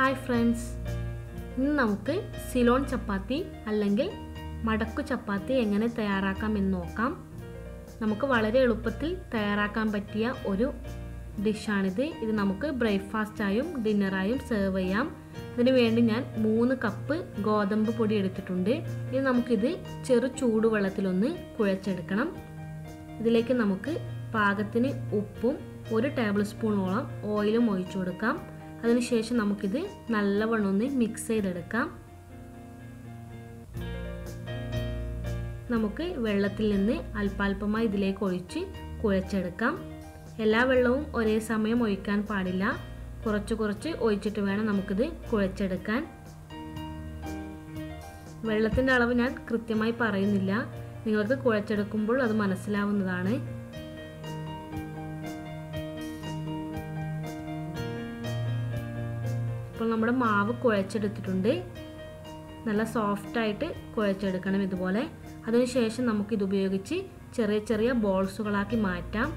Hi friends ഇന്ന് നമുക്ക് സിലോൺ ചപ്പാത്തി അല്ലെങ്കിൽ മടക്കു ചപ്പാത്തി എങ്ങനെ തയ്യാറാക്കാം എന്ന് നോക്കാം. നമുക്ക് വളരെ എളുപ്പത്തിൽ തയ്യാറാക്കാൻ പറ്റിയ ഒരു ഡിഷാണിത്. ഇത് നമുക്ക് ബ്രേക്ക്ഫാസ്റ്റായും ഡിന്നറായും സെർവ് ചെയ്യാം. അതിന് വേണ്ടി ഞാൻ മൂന്ന് കപ്പ് ഗോതമ്പ് പൊടി എടുത്തിട്ടുണ്ട്. ഇനി നമുക്കിത് ചെറു ചൂടുവെള്ളത്തിലൊന്ന് കുഴച്ചെടുക്കണം. ഇതിലേക്ക് നമുക്ക് പാകത്തിന് ഉപ്പും ഒരു ടേബിൾ സ്പൂണോളം ഓയിലും ഒഴിച്ചു കൊടുക്കാം. അതിനുശേഷം നമുക്കിത് നല്ലവണ്ണം ഒന്ന് മിക്സ് ചെയ്തെടുക്കാം. നമുക്ക് വെള്ളത്തിൽ നിന്ന് അല്പാൽപമായി ഇതിലേക്ക് ഒഴിച്ച് കുഴച്ചെടുക്കാം. എല്ലാ വെള്ളവും ഒരേ സമയം ഒഴിക്കാൻ പാടില്ല. കുറച്ച് കുറച്ച് ഒഴിച്ചിട്ട് വേണം നമുക്കിത് കുഴച്ചെടുക്കാൻ. വെള്ളത്തിന്റെ അളവ് ഞാൻ കൃത്യമായി പറയുന്നില്ല. നിങ്ങൾക്ക് കുഴച്ചെടുക്കുമ്പോൾ അത് മനസ്സിലാവുന്നതാണ്. ഇപ്പോൾ നമ്മുടെ മാവ് കുഴച്ചെടുത്തിട്ടുണ്ട്. നല്ല സോഫ്റ്റായിട്ട് കുഴച്ചെടുക്കണം ഇതുപോലെ. അതിനുശേഷം നമുക്കിത് ഉപയോഗിച്ച് ചെറിയ ചെറിയ ബോൾസുകളാക്കി മാറ്റാം.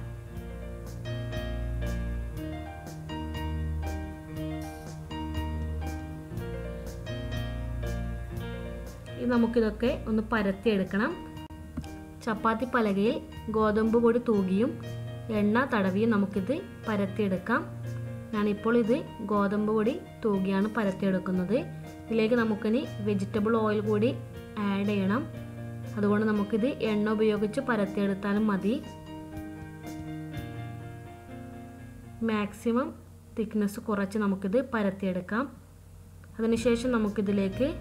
നമുക്കിതൊക്കെ ഒന്ന് പരത്തിയെടുക്കണം. ചപ്പാത്തി പലകയിൽ ഗോതമ്പ് പൊടി തൂകിയും എണ്ണ തടവിയും നമുക്കിത് പരത്തിയെടുക്കാം. ഞാനിപ്പോൾ ഇത് ഗോതമ്പ് പൊടി തൂകിയാണ് പരത്തിയെടുക്കുന്നത്. ഇതിലേക്ക് നമുക്കിനി വെജിറ്റബിൾ ഓയിൽ കൂടി ആഡ് ചെയ്യണം. അതുകൊണ്ട് നമുക്കിത് എണ്ണ ഉപയോഗിച്ച് പരത്തിയെടുത്താലും മതി. മാക്സിമം തിക്നെസ് കുറച്ച് നമുക്കിത് പരത്തിയെടുക്കാം. അതിനുശേഷം നമുക്കിതിലേക്ക്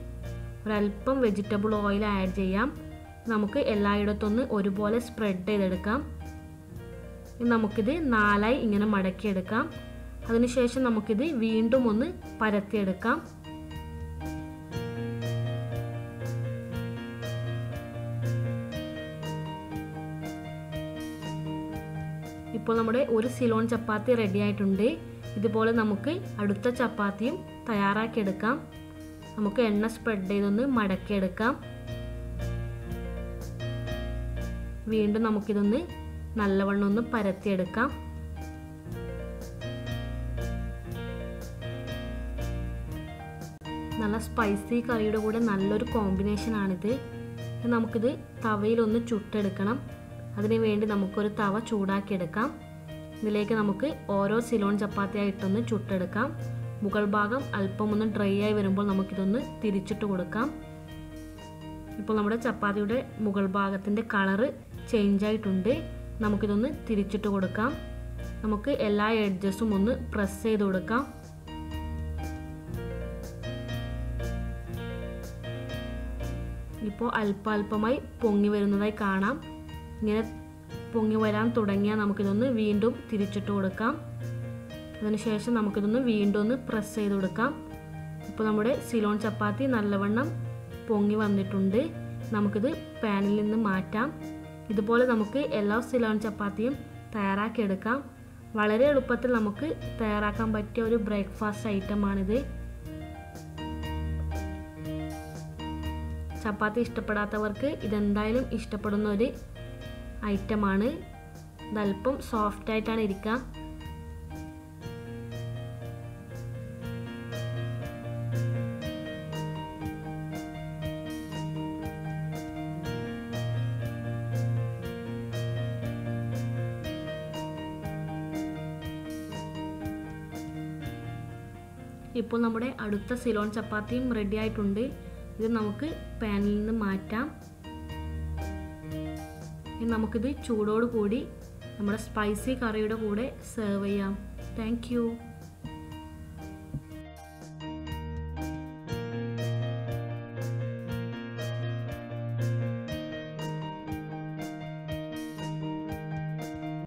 ഒരല്പം വെജിറ്റബിൾ ഓയിൽ ആഡ് ചെയ്യാം. നമുക്ക് എല്ലായിടത്തൊന്ന് ഒരുപോലെ സ്പ്രെഡ് ചെയ്തെടുക്കാം. നമുക്കിത് നാലായി ഇങ്ങനെ മടക്കിയെടുക്കാം. അതിനുശേഷം നമുക്കിത് വീണ്ടും ഒന്ന് പരത്തിയെടുക്കാം. ഇപ്പോൾ നമ്മുടെ ഒരു സിലോൺ ചപ്പാത്തി റെഡി ആയിട്ടുണ്ട്. ഇതുപോലെ നമുക്ക് അടുത്ത ചപ്പാത്തിയും തയ്യാറാക്കിയെടുക്കാം. നമുക്ക് എണ്ണ സ്പ്രെഡ് ചെയ്തൊന്ന് മടക്കിയെടുക്കാം. വീണ്ടും നമുക്കിതൊന്ന് നല്ലവണ്ണം ഒന്ന് പരത്തിയെടുക്കാം. നല്ല സ്പൈസി കറിയുടെ കൂടെ നല്ലൊരു കോമ്പിനേഷൻ ആണിത്. നമുക്കിത് തവയിലൊന്ന് ചുട്ടെടുക്കണം. അതിനു വേണ്ടി നമുക്കൊരു തവ ചൂടാക്കിയെടുക്കാം. ഇതിലേക്ക് നമുക്ക് ഓരോ സിലോൺ ചപ്പാത്തിയായിട്ടൊന്ന് ചുട്ടെടുക്കാം. മുകൾ ഭാഗം അല്പം ഒന്ന് ഡ്രൈ ആയി വരുമ്പോൾ നമുക്കിതൊന്ന് തിരിച്ചിട്ട് കൊടുക്കാം. ഇപ്പോൾ നമ്മുടെ ചപ്പാത്തിയുടെ മുകൾ ഭാഗത്തിന്റെ കളറ് ചേഞ്ച് ആയിട്ടുണ്ട്. നമുക്കിതൊന്ന് തിരിച്ചിട്ട് കൊടുക്കാം. നമുക്ക് എല്ലാ എഡ്ജസും ഒന്ന് പ്രസ് ചെയ്ത് കൊടുക്കാം. ഇപ്പോൾ അല്പാൽപമായി പൊങ്ങി വരുന്നതായി കാണാം. ഇങ്ങനെ പൊങ്ങി വരാൻ തുടങ്ങിയാൽ നമുക്കിതൊന്ന് വീണ്ടും തിരിച്ചിട്ട് കൊടുക്കാം. അതിനുശേഷം നമുക്കിതൊന്ന് വീണ്ടും ഒന്ന് പ്രസ് ചെയ്ത് കൊടുക്കാം. ഇപ്പോൾ നമ്മുടെ സിലോൺ ചപ്പാത്തി നല്ലവണ്ണം പൊങ്ങി വന്നിട്ടുണ്ട്. നമുക്കിത് പാനിൽ നിന്ന് മാറ്റാം. ഇതുപോലെ നമുക്ക് എല്ലാ സിലോൺ ചപ്പാത്തിയും തയ്യാറാക്കിയെടുക്കാം വളരെ എളുപ്പത്തിൽ നമുക്ക് തയ്യാറാക്കാൻ പറ്റിയ ഒരു ബ്രേക്ക്ഫാസ്റ്റ് ഐറ്റമാണിത് ചപ്പാത്തി ഇഷ്ടപ്പെടാത്തവർക്ക് ഇതെന്തായാലും ഇഷ്ടപ്പെടുന്ന ഒരു ഐറ്റമാണ്. ഇതല്പം സോഫ്റ്റ് ആയിട്ടാണ് ഇരിക്കുക ഇപ്പോൾ നമ്മുടെ അടുത്ത സിലോൺ ചപ്പാത്തിയും റെഡി ആയിട്ടുണ്ട്. ഇത് നമുക്ക് പാനിൽ നിന്ന് മാറ്റാം. ഇനി നമുക്കിത് ചൂടോട് കൂടി നമ്മുടെ സ്പൈസി കറിയുടെ കൂടെ സെർവ് ചെയ്യാം. താങ്ക്